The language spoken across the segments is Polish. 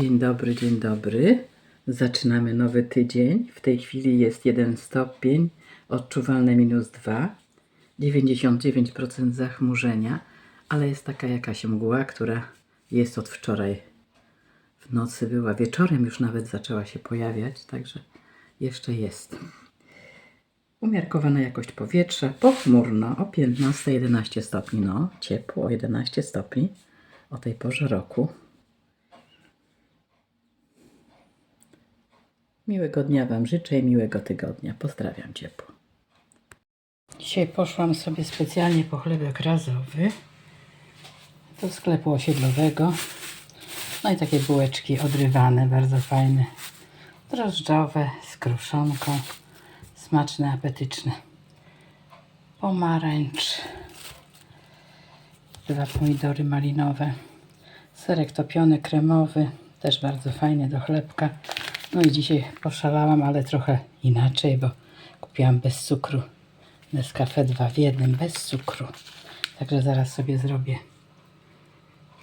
Dzień dobry, dzień dobry. Zaczynamy nowy tydzień. W tej chwili jest 1 stopień, odczuwalne minus 2, 99% zachmurzenia, ale jest taka jakaś mgła, która jest od wczoraj. W nocy była, wieczorem już nawet zaczęła się pojawiać, także jeszcze jest. Umiarkowana jakość powietrza, pochmurno o 15-11 stopni, no ciepło o 11 stopni o tej porze roku. Miłego dnia Wam życzę i miłego tygodnia. Pozdrawiam ciepło. Dzisiaj poszłam sobie specjalnie po chlebek razowy do sklepu osiedlowego. No i takie bułeczki odrywane, bardzo fajne. Drożdżowe, z kruszonką. Smaczne, apetyczne. Pomarańcz. Dwa pomidory malinowe. Serek topiony, kremowy. Też bardzo fajny do chlebka. No i dzisiaj poszalałam, ale trochę inaczej, bo kupiłam bez cukru. Nescafe 2 w jednym, bez cukru. Także zaraz sobie zrobię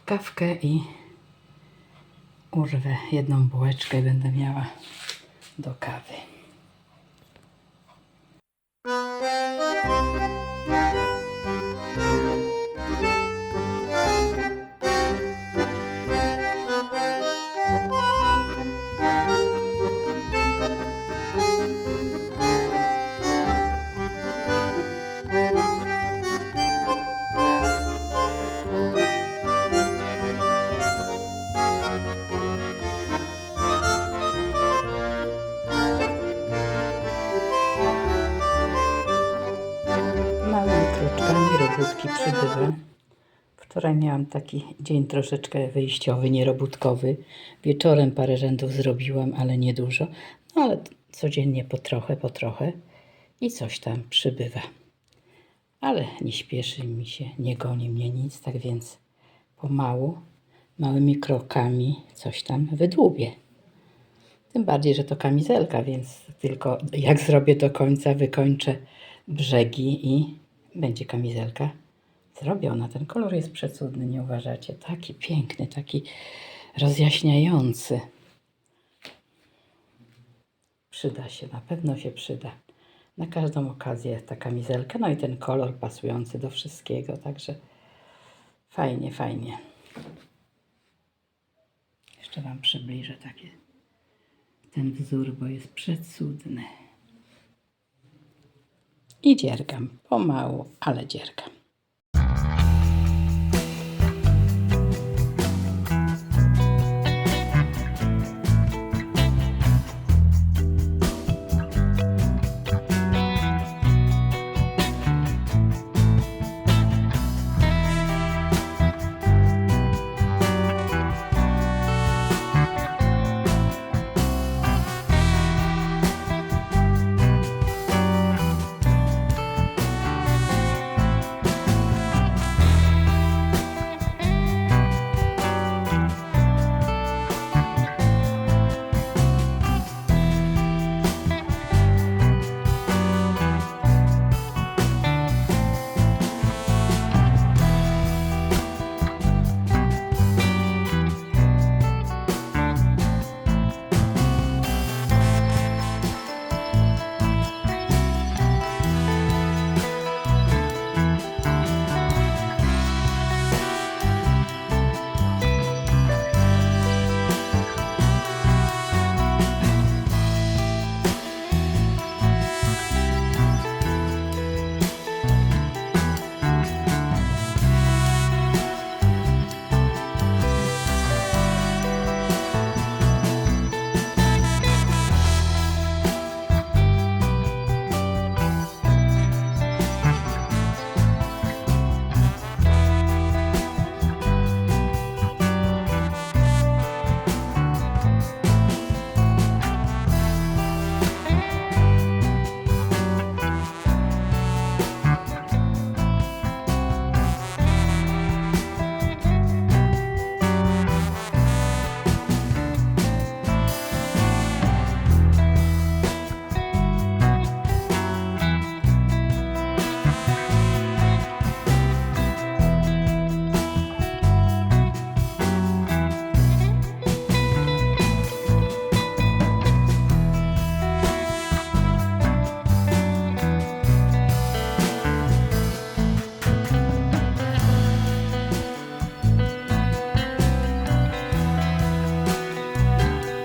kawkę i urwę jedną bułeczkę będę miała do kawy. Kroczkami robótki przybywa. Wczoraj miałam taki dzień troszeczkę wyjściowy, nierobótkowy. Wieczorem parę rzędów zrobiłam, ale niedużo. No ale codziennie po trochę, po trochę i coś tam przybywa. Ale nie śpieszy mi się, nie goni mnie nic, tak więc pomału, małymi krokami coś tam wydłubię. Tym bardziej, że to kamizelka, więc tylko jak zrobię do końca, wykończę brzegi i będzie kamizelka zrobiona. Ten kolor jest przecudny, nie uważacie? Taki piękny, taki rozjaśniający. Przyda się, na pewno się przyda. Na każdą okazję ta kamizelka, no i ten kolor pasujący do wszystkiego, także fajnie, fajnie. Jeszcze Wam przybliżę takie ten wzór, bo jest przecudny. I dziergam, pomału, ale dziergam.